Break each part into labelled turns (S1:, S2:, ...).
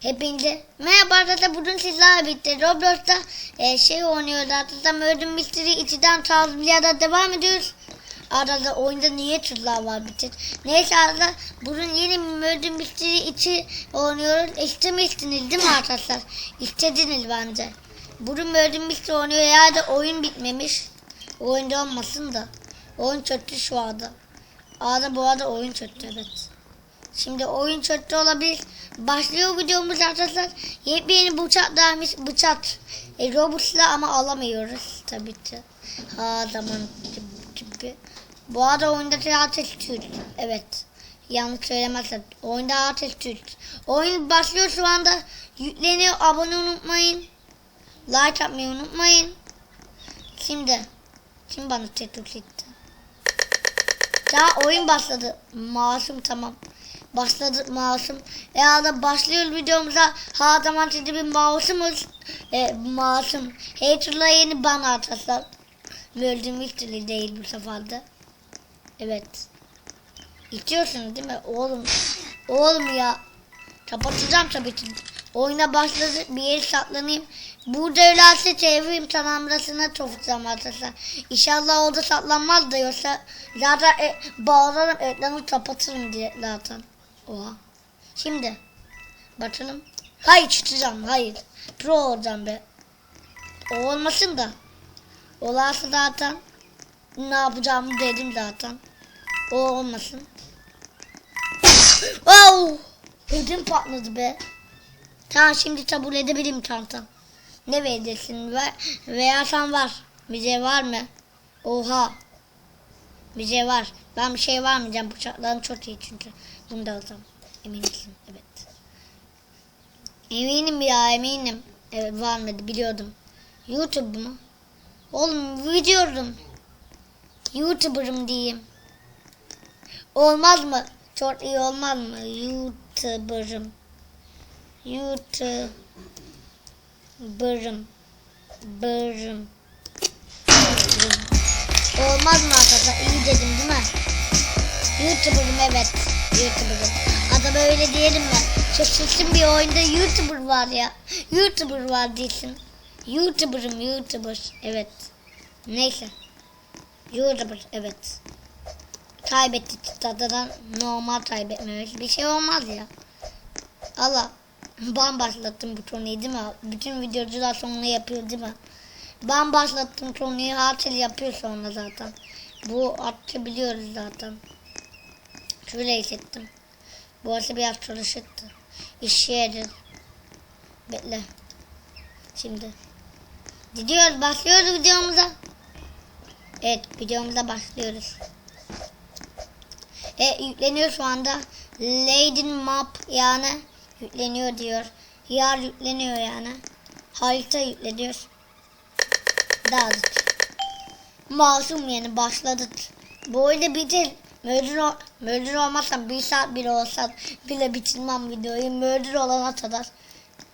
S1: Hepinize merhaba arkadaşlar bugün sizlerle birlikte Roblox'ta e, şey oynuyoruz arkadaşlar Murder Mystery 2'den Tazmiya'da devam ediyoruz. Arada oyunda niye tuzlar var bütün. Neyse arkadaşlar bugün yeni Murder Mystery 2 oynuyoruz. İstemiştiniz değil mi arkadaşlar? İstediniz bence. Bugün Murder Mystery oynuyor ya da oyun bitmemiş. Oyunda olmasın da. Oyun çöktü şu anda. Arada bu arada oyun çöktü evet. Şimdi oyun çöktü olabilir. Başlıyor videomuz arkadaşlar. Yepyeni bıçak dermiş bıçak. E, Robux'la ama alamıyoruz tabii ki. Ha zaman gibi. Bu arada oyunda ateş tüt. Evet. Yanlış söylemezsem. Oyunda ateş tüt. Oyun başlıyor şu anda. Yükleniyor. Abone unutmayın. Like atmayı unutmayın. Şimdi. Şimdi bana tetik etti. Daha oyun başladı. Masum tamam. Başladı masum. E da başlıyor videomuza. Ha zaman sizi bir masumuz. E, masum. Hater'la yeni bana atarsan. Öldüğüm hiç dili değil bu sefer de. Evet. İtiyorsun değil mi? Oğlum. Oğlum ya. Kapatacağım tabii ki. Oyuna başladı. Bir yere saklanayım. Burada ölerse çevireyim tamamlasına toplayacağım arkadaşlar. İnşallah orada saklanmaz da yoksa zaten e, bağlarım ekranı kapatırım diye zaten. Oha. Şimdi bakalım. Hayır çıkacağım hayır. Pro olacağım be. O olmasın da. Olarsa zaten ne yapacağımı dedim zaten. O olmasın. wow! Ödüm patladı be. Tamam şimdi kabul edebilirim çantam. Ne verirsin ve veya sen var. Bize var mı? Oha. Bize var. Ben bir şey vermeyeceğim. Bıçaklarım çok iyi çünkü. Bunu da alacağım. Emin misin? Evet. Eminim ya eminim. Evet vermedi biliyordum. YouTube mu? Oğlum biliyordum. YouTuber'ım diyeyim. Olmaz mı? Çok iyi olmaz mı? YouTuber'ım. YouTube. Bırım. Bırım. Olmaz mı arkadaşlar? İyi dedim değil mi? YouTuber'ım evet. YouTuber'ım. Adam öyle diyelim mi? Şaşırsın bir oyunda YouTuber var ya. YouTuber var değilsin. YouTuber'ım YouTuber. Evet. Neyse. YouTuber evet. Kaybettik tadadan normal kaybetmemiş. Bir şey olmaz ya. Allah. Ben başlattım bu turnuyu değil mi? Bütün videocular sonra yapıyor değil mi? Ben başlattım turnuyu Hatil yapıyor sonra zaten. Bu attı biliyoruz zaten. Şöyle hissettim. Bu arada biraz çalışıktı. İşe yaradı. Bekle. Şimdi. Gidiyoruz başlıyoruz videomuza. Evet videomuza başlıyoruz. E yükleniyor şu anda. Lady Map yani yükleniyor diyor. Yer yükleniyor yani. Harita yükleniyor. Dağıdık. Masum yani başladık. Bu oyunda bitir. Murder, murder olmazsa bir saat bile olsa bile bitirmem videoyu. Murder olana kadar.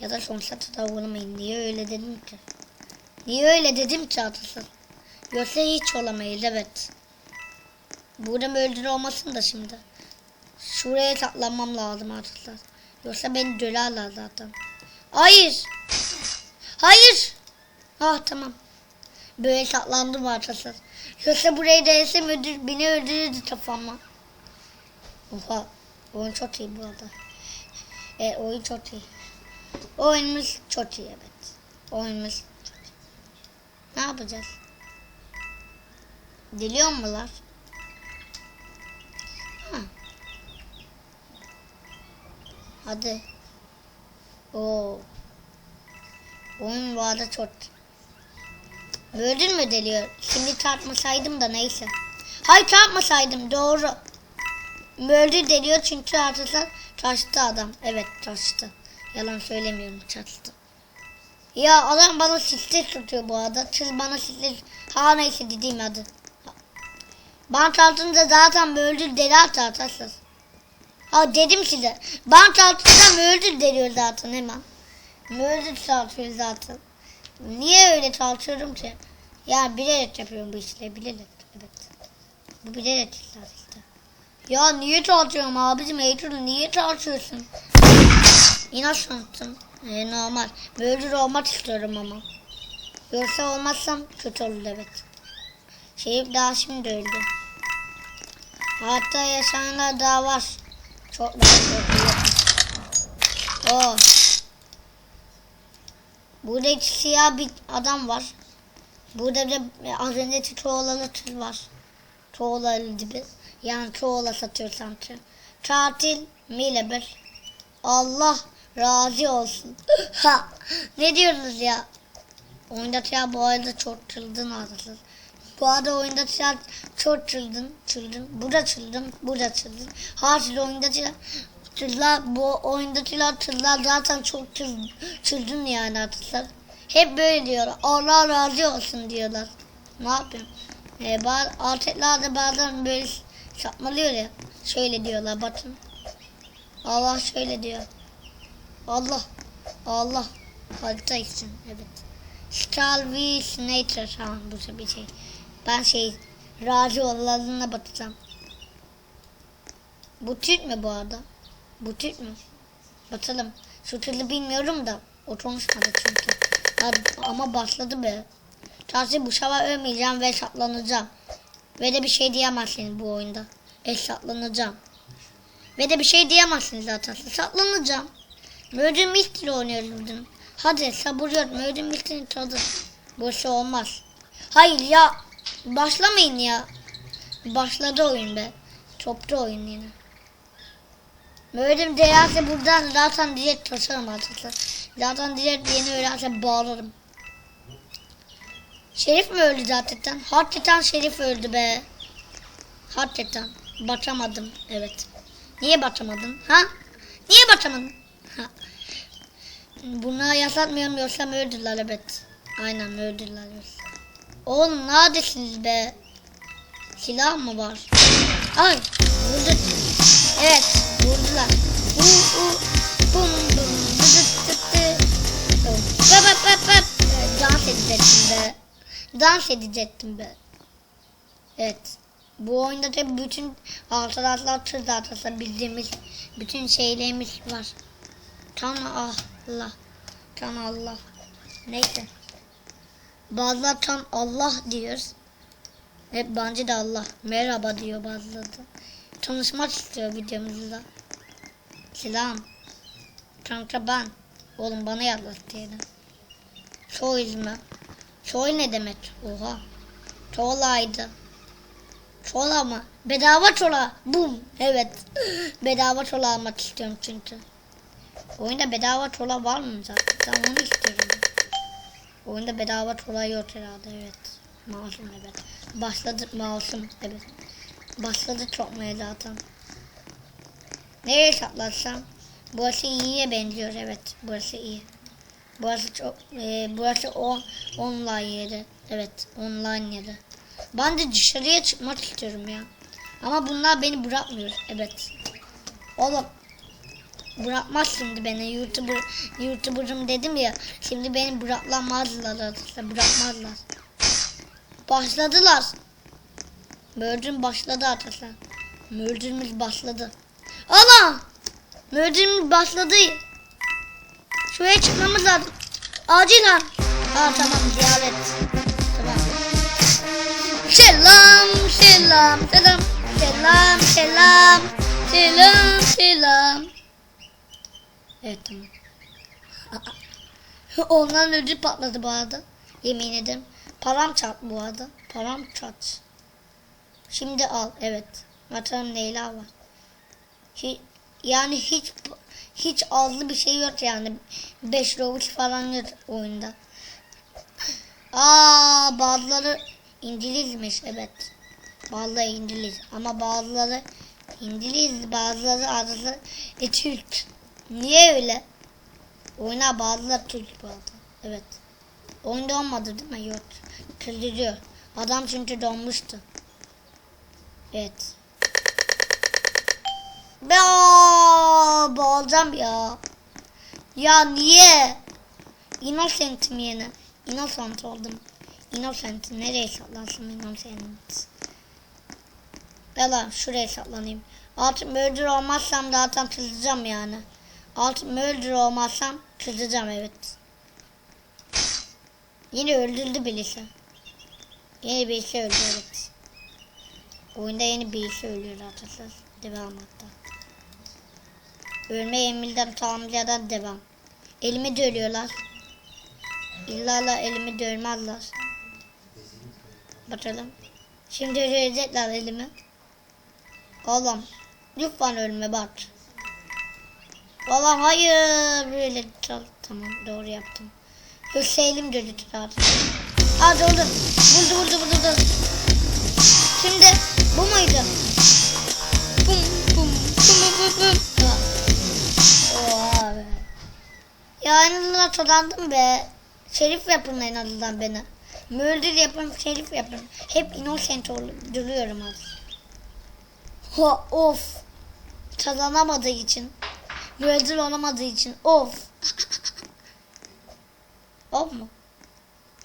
S1: Ya da sonsuza kadar vurmayın. Niye öyle dedim ki? Niye öyle dedim ki atasın? Yoksa hiç olamayız evet. Burada murder olmasın da şimdi. Şuraya saklanmam lazım arkadaşlar. Yoksa beni dölerler zaten. Hayır. Hayır. Ah tamam. Böyle saklandım arkadaşlar. Yoksa burayı değsem öldür, beni öldürürdü kafamla. Oha. Oyun çok iyi bu arada. E, oyun çok iyi. Oyunumuz çok iyi evet. Oyunumuz çok iyi. Ne yapacağız? Deliyor mular? Ha. Hadi. Oo. Oyun bu arada çok. Gördün mü deliyor? Şimdi çarpmasaydım da neyse. Hayır çarpmasaydım doğru. Öldü deliyor çünkü artık taştı adam. Evet taştı. Yalan söylemiyorum taştı. Ya adam bana sisli tutuyor bu arada. Siz bana sisli... Ha neyse dediğim adı. Bant altında zaten öldü deli atarsız. Ha dedim size. Bant altında öldü deliyor zaten hemen. Öldü saltıyor zaten. Niye öyle çalışıyorum ki? Ya bilerek yapıyorum bu işleri bilerek. Evet. Bu bilerek işler işte. Ya niye çalışıyorum abicim Eylül niye çalışıyorsun? Innocent'ım. E, normal. Böyle olmak istiyorum ama. Yoksa olmazsam kötü olur evet. Şerif daha şimdi öldü. Hatta yaşayanlar daha var. Çok var. O. Burada iki siyah bir adam var. Burada da az önceki çoğulalı tır var. Çoğulalı gibi. Yani çoğula satıyor sanki. Tatil Mileber. Allah razı olsun. ha, ne diyorsunuz ya? Oyunda ya bu arada çok çılgın ağzısız. Bu arada oyunda ya çok çılgın, çılgın. Bu da çılgın, bu da çılgın. Hasil oyunda ya Tırlar, bu oyundakiler tırlar zaten çok çılgın, çılgın yani artık. Hep böyle diyorlar. Allah razı olsun diyorlar. Ne yapayım? Ee, bazı artıklar da bazen böyle sapmalıyor ya. Şöyle diyorlar bakın. Allah şöyle diyor. Allah. Allah. Harita için. Evet. Stalvis Nature. Tamam bu bir şey. Ben şey razı olanlarına bakacağım. Bu Türk mü bu arada? Bu Türk mü? Bakalım. Şu türlü bilmiyorum da. O konuşmadı çünkü. Hadi, ama başladı be. Tarzı bu sefer ölmeyeceğim ve saklanacağım. Ve de bir şey diyemezsiniz bu oyunda. E saklanacağım. Ve de bir şey diyemezsiniz zaten. Saklanacağım. Murder Mystery oynuyoruz bugün. Hadi sabır yok. Murder Mystery'nin tadı. Bu olmaz. Hayır ya. Başlamayın ya. Başladı oyun be. Toplu oyun yine. Murder değerse buradan zaten direkt taşırım artık. Zaten direkt yeni öğrense bağlarım. Şerif mi öldü zaten? Hakikaten Şerif öldü be. Hakikaten. Batamadım. Evet. Niye batamadın? Ha? Niye batamadın? Ha. Buna yasatmıyorum yoksa öldüler evet. Aynen öldüler. Oğlum neredesiniz be? Silah mı var? Ay vurdu. Evet Dans edecektim be. Dans edecektim be. Evet. Bu oyunda da bütün arkadaşlar tır zaten bildiğimiz bütün şeylerimiz var. Tam Allah. Tam Allah. Neyse. Bazılar tam Allah diyoruz. Hep bence de Allah. Merhaba diyor bazıları da. Tanışmak istiyor videomuzda. Selam. Kanka ben. Oğlum bana diyelim. Soy ismi. Soy ne demek? Oha. Çoğlaydı. Çola mı? Bedava çola. Bum. Evet. bedava çola almak istiyorum çünkü. Oyunda bedava çola var mı zaten? Ben onu istiyorum. Oyunda bedava çola yok herhalde evet. Masum evet. Başladı masum evet. Başladı çokmaya zaten. Nereye saklarsam? Burası iyiye benziyor evet. Burası iyi. Burası çok e, burası on, online yeri. Evet online yeri. Ben de dışarıya çıkmak istiyorum ya. Ama bunlar beni bırakmıyor. Evet. Oğlum bırakmaz şimdi beni YouTuber YouTuber'ım dedim ya. Şimdi beni bırakmazlar arkadaşlar. Bırakmazlar. Başladılar. Murder'ın başladı arkadaşlar. Murder'ımız başladı. Allah! Murder'ımız başladı. Şuraya çıkmamız lazım. Acilen. Aa tamam ziyaret. Tamam. Selam, selam, selam, selam, selam, selam, selam. Evet tamam. Ondan ödül patladı bu arada. Yemin ederim. Param çat bu arada. Param çat. Şimdi al. Evet. Bakalım Leyla var. Yani hiç hiç azlı bir şey yok yani. 5 robot falan yok oyunda. Aa bazıları İngilizmiş evet. Bazıları İngiliz ama bazıları İngiliz bazıları adlı e, Türk. Niye öyle? Oyuna bazıları Türk bu arada. Evet. Oyunda olmadı değil mi? Yok. Kırdırıyor. Adam çünkü donmuştu. Evet. Be boğulacağım ya. Ya niye? Innocent'im yine. Innocent oldum. Innocent. Nereye saklansın Innocent? Bela şuraya saklanayım. Artık murder olmazsam zaten tılacağım yani. Alt murder olmazsam kızacağım evet. Yine öldürdü birisi. Yeni birisi öldü evet. Oyunda yeni birisi ölüyor arkadaşlar. Devam hatta. Ölme Emil'den tamamlayadan devam. Elimi dövüyorlar. İlla elimi dövmezler. Bakalım. Şimdi dövecekler elimi. Oğlum. Lütfen ölme bak. Oğlum hayır. Böyle. Tamam doğru yaptım. Yoksa elim dövdü zaten. Hadi oğlum. Vurdu vurdu. vurdu. Şimdi bu muydu? Ya en azından kazandım be. Şerif yapın en azından beni. Murder yapın, şerif yapın. Hep innocent duruyorum az. Ha, of. Kazanamadığı için. Murder olamadığı için. Of. of mu?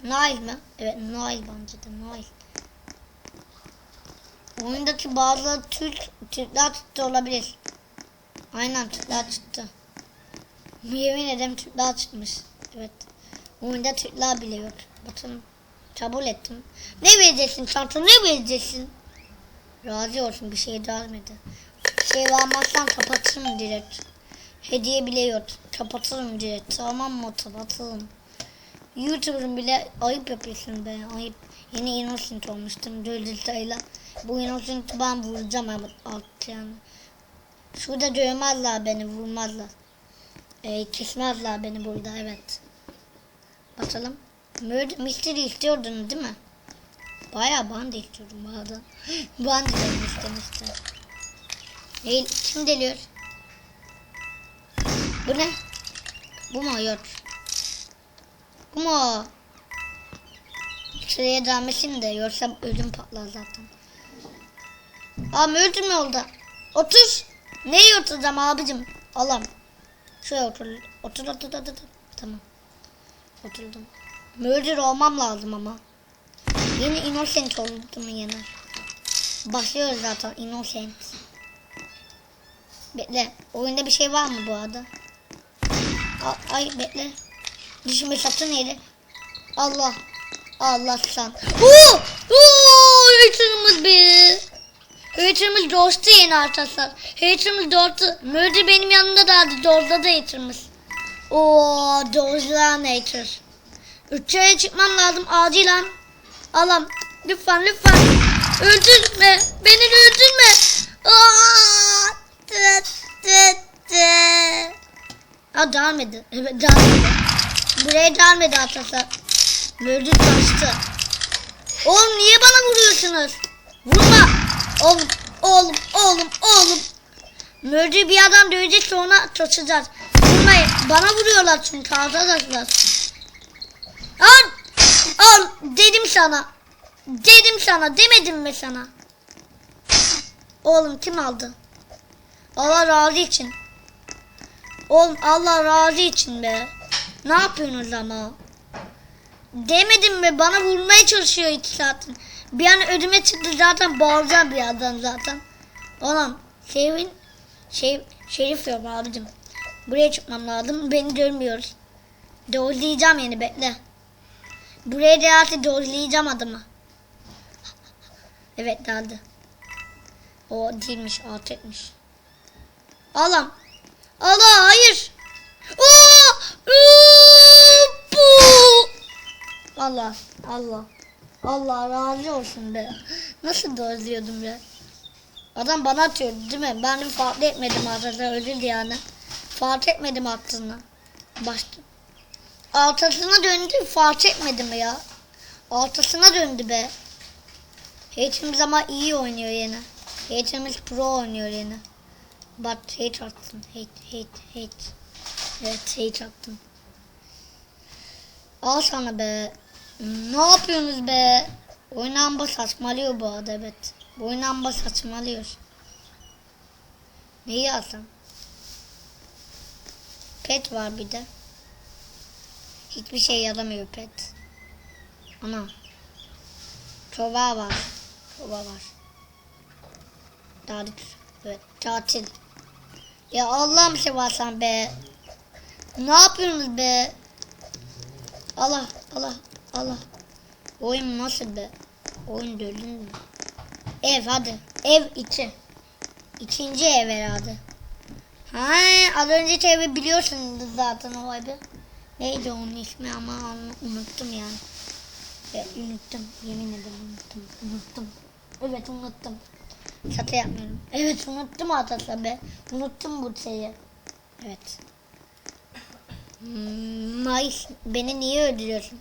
S1: Nail mi? Evet Nail bence de Nail. Oyundaki bazı Türk, Türkler çıktı olabilir. Aynen Türkler çıktı. Yemin ederim Türkler çıkmış. Evet. Oyunda Türkler bile yok. Bakın kabul ettim. Ne vereceksin çanta ne vereceksin? Razı olsun bir şey vermedi. Şey vermezsen kapatırım direkt. Hediye bile yok. Kapatırım direkt. Tamam mı? Kapatırım. YouTuber'ın bile ayıp yapıyorsun be. Ayıp. Yeni innocent olmuştum. Dördüntüyle. Bu innocent'ı ben vuracağım evet, alt yani. Şurada dövmezler beni vurmazlar. E, kesmezler beni burada evet. Murder Mystery istiyordun değil mi? Bayağı ben de istiyordum ben de dedim istemiştim. Değil. Kim deliyor? Bu ne? Bu mu? Yok. Bu mu? Şuraya gelmesin de yoksa ödüm patlar zaten. Aa öldüm yolda. Otur. Neye oturacağım abicim? Allah'ım. Şuraya otur. Otur otur otur. otur. Tamam. Oturdum. Murder olmam lazım ama. Yeni innocent oldum yine. Başlıyoruz zaten innocent. Bekle. Oyunda bir şey var mı bu arada? A- Ay bekle. Dişimi satın yeri. Allah. Allah sen. Oo! Oo! Hater'ımız be. Hater'ımız dostu yeni arkadaşlar. Hater'ımız dostu. Murder benim yanımda da hadi dozda da hater'ımız. Oo, dozlan hater. Üçe çıkmam lazım acilen. Allah'ım lütfen lütfen. Öldürme. Beni öldürme. Aa! Tıt, tıt. Ha devam edin. Evet edin. Buraya edin arkadaşlar. Murder kaçtı. Oğlum niye bana vuruyorsunuz? Vurma. Oğlum, oğlum, oğlum, oğlum. Murder bir adam dövecek sonra kaçacağız. Vurmayın. Bana vuruyorlar çünkü arkadaşlar. Al. Al. Dedim sana. Dedim sana. Demedim mi sana? Oğlum kim aldı? Allah razı için. Oğlum Allah razı için be. Ne yapıyorsunuz ama? Demedim mi? Bana vurmaya çalışıyor iki saatin. Bir an ödüme çıktı zaten bağıracağım bir adam zaten. Oğlum Şerif'in şey, Şerif yok abicim. Buraya çıkmam lazım. Beni görmüyoruz. Doğrulayacağım yeni bekle. Buraya da artık doğrulayacağım adamı. Evet geldi. O değilmiş alt. Allah'ım. Allah hayır. Allah Allah. Allah razı olsun be. Nasıl dozluyordum be. Adam bana atıyordu değil mi? Ben de fark etmedim arada öldürdü yani. Fark etmedim attığını. Başta. Altasına döndü fark etmedim ya. Altasına döndü be. Hate'imiz ama iyi oynuyor yine. Hate'imiz pro oynuyor yine. But hate attım. Hate, hate, hate. Evet hate attım. Al sana be. Ne yapıyorsunuz be? Oynamba saçmalıyor bu arada evet. Bu oynamba saçmalıyor. Neyi alsam? Pet var bir de. Hiçbir şey yaramıyor pet. Ana. Çova var. Çova var. Daha Evet tatil. Ya Allah'ım seversen be. Ne yapıyorsunuz be? Allah Allah Allah. Oyun nasıl be? Oyun döldün mü? Ev hadi. Ev içi. İkinci ev herhalde. Ha az önceki evi biliyorsunuz zaten o evi. Neydi onun ismi ama unuttum yani. E, unuttum. Yemin ederim unuttum. Unuttum. Evet unuttum. Şaka yapmıyorum. Evet unuttum Atatürk'ü be. Unuttum bu şeyi. Evet. Hmm, Mayıs beni niye öldürüyorsun?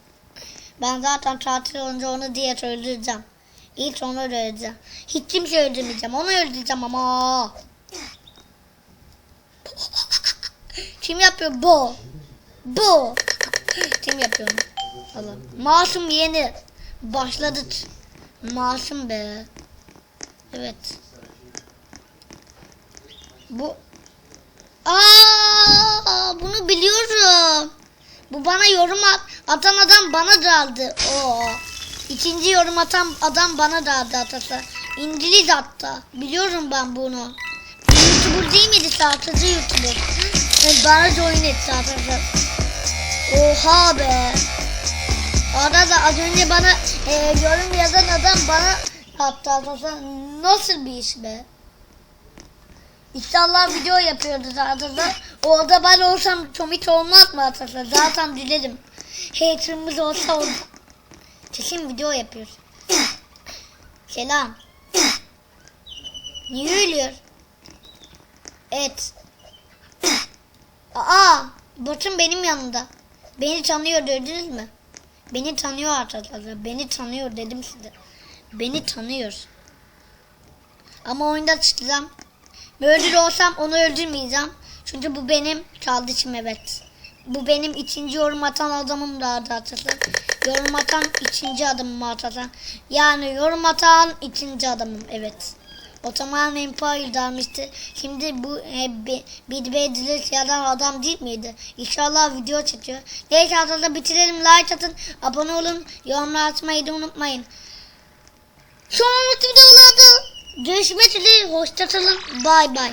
S1: Ben zaten tatil olunca onu diye öldüreceğim. İlk onu öldüreceğim. Hiç kimse öldürmeyeceğim. Onu öldüreceğim ama. Kim yapıyor? Bu. Bu. Kim yapıyor? Allah. Masum yeni. Başladı. Masum be. Evet. Bu. Aa, bunu biliyorum. Bu bana yorum at, atan adam bana daldı. Oo. İkinci yorum atan adam bana daldı atasa. İngiliz hatta. Biliyorum ben bunu. YouTuber değil miydi? Satıcı YouTuber. Yani bana join etti atasa. Oha be. Arada az önce bana e, yorum yazan adam bana attı atasa. Nasıl bir iş be? İnşallah video yapıyordu zaten. Orada ben olsam komik olmaz mı atasa? Zaten dilerim. Haterımız olsa oldu. Kesin video yapıyor. Selam. Niye ölüyor? Evet. Aa, Batın benim yanımda. Beni tanıyor gördünüz mü? Beni tanıyor arkadaşlar. Beni tanıyor dedim size. Beni tanıyor. Ama oyunda çıkacağım. Öldür olsam onu öldürmeyeceğim. Çünkü bu benim kardeşim evet. Bu benim ikinci yorum atan adamım da arkadaşlar. Yorum atan ikinci adamım arkadaşlar. Yani yorum atan ikinci adamım evet. O zaman Empire dermişti. Şimdi bu e, bir bir Bedilis ya da adam değil miydi? İnşallah video çekiyor. Neyse arkadaşlar bitirelim. Like atın. Abone olun. Yorumlar atmayı da unutmayın. Sonraki videolarda görüşmek üzere. Hoşçakalın. Bay bay.